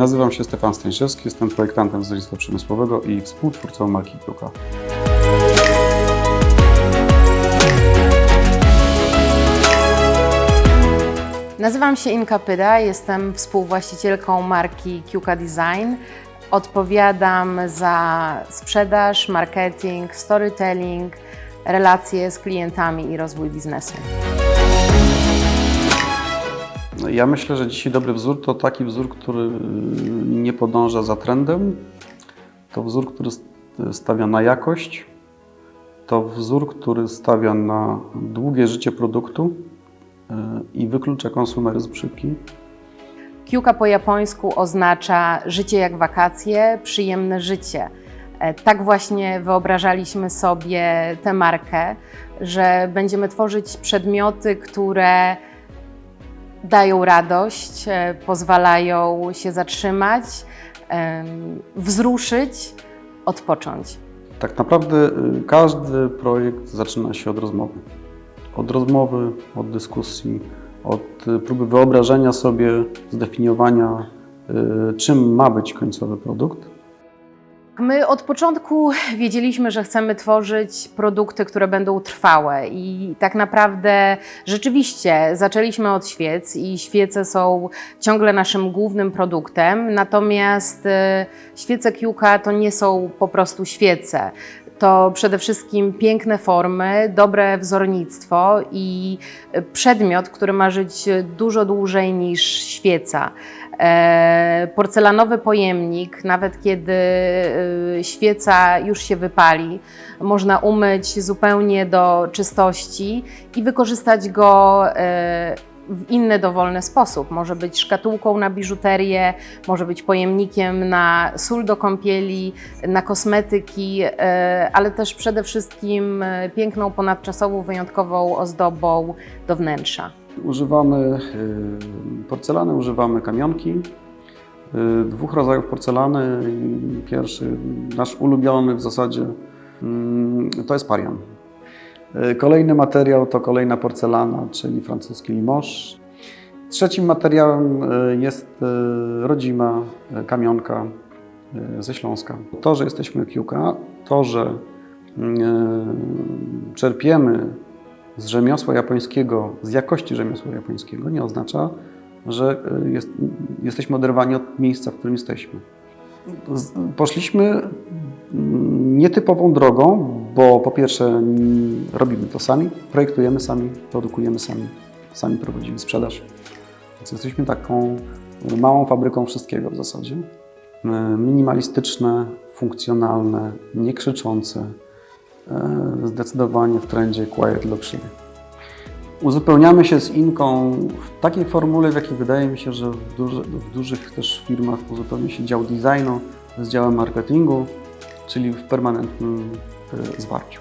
Nazywam się Stefan Stańszewski, jestem projektantem wzornictwa przemysłowego i współtwórcą marki Kruka. Nazywam się Inka Pyda, jestem współwłaścicielką marki Kiuka Design. Odpowiadam za sprzedaż, marketing, storytelling, relacje z klientami i rozwój biznesu. Ja myślę, że dzisiaj dobry wzór to taki wzór, który y, nie podąża za trendem. To wzór, który st- stawia na jakość. To wzór, który stawia na długie życie produktu y, i wyklucza konsumeryzm szybki. Kiuka po japońsku oznacza życie jak wakacje, przyjemne życie. E, Tak właśnie wyobrażaliśmy sobie tę markę, że będziemy tworzyć przedmioty, które dają radość, e, pozwalają się zatrzymać, wzruszyć, odpocząć. Tak naprawdę y, każdy projekt zaczyna się od rozmowy. Od rozmowy, od dyskusji, od y, próby wyobrażenia sobie, zdefiniowania, y, czym ma być końcowy produkt. My od początku wiedzieliśmy, że chcemy tworzyć produkty, które będą trwałe i tak naprawdę rzeczywiście zaczęliśmy od świec i świece są ciągle naszym głównym produktem, natomiast e, świece Kiuka to nie są po prostu świece. To przede wszystkim piękne formy, dobre wzornictwo i przedmiot, który ma żyć dużo dłużej niż świeca. E, Porcelanowy pojemnik, nawet kiedy e, świeca już się wypali, można umyć zupełnie do czystości i wykorzystać go e, w inny dowolny sposób. Może być szkatułką na biżuterię, może być pojemnikiem na sól do kąpieli, na kosmetyki, ale też przede wszystkim piękną, ponadczasową, wyjątkową ozdobą do wnętrza. Używamy y, porcelany, używamy kamionki, y, dwóch rodzajów porcelany. Pierwszy, nasz ulubiony w zasadzie, mm, to jest parian. Y, Kolejny materiał to kolejna porcelana, czyli francuski Limoges. Trzecim materiałem jest rodzima kamionka ze Śląska. To, że jesteśmy Kiuka, to, że czerpiemy z rzemiosła japońskiego, z jakości rzemiosła japońskiego, nie oznacza, że y, jest, jesteśmy oderwani od miejsca, w którym jesteśmy. Poszliśmy mm, nietypową drogą, bo po pierwsze mm, robimy to sami, projektujemy sami, produkujemy sami, sami prowadzimy sprzedaż. Więc jesteśmy taką małą fabryką wszystkiego w zasadzie. Y, Minimalistyczne, funkcjonalne, nie krzyczące, e, zdecydowanie w trendzie Quiet Luxury. Uzupełniamy się z Inką w takiej formule, w jakiej wydaje mi się, że w, duży, w dużych też firmach uzupełnia się dział designu z działem marketingu, czyli w permanentnym e, zwarciu.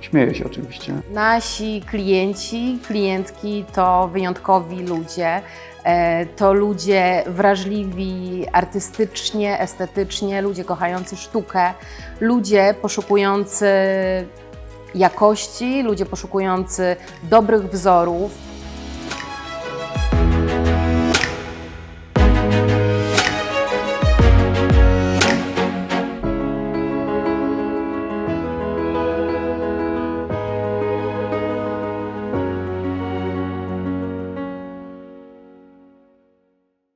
Śmieję się oczywiście. Nasi klienci, klientki to wyjątkowi ludzie. E, To ludzie wrażliwi artystycznie, estetycznie, ludzie kochający sztukę, ludzie poszukujący jakości, ludzie poszukujący dobrych wzorów,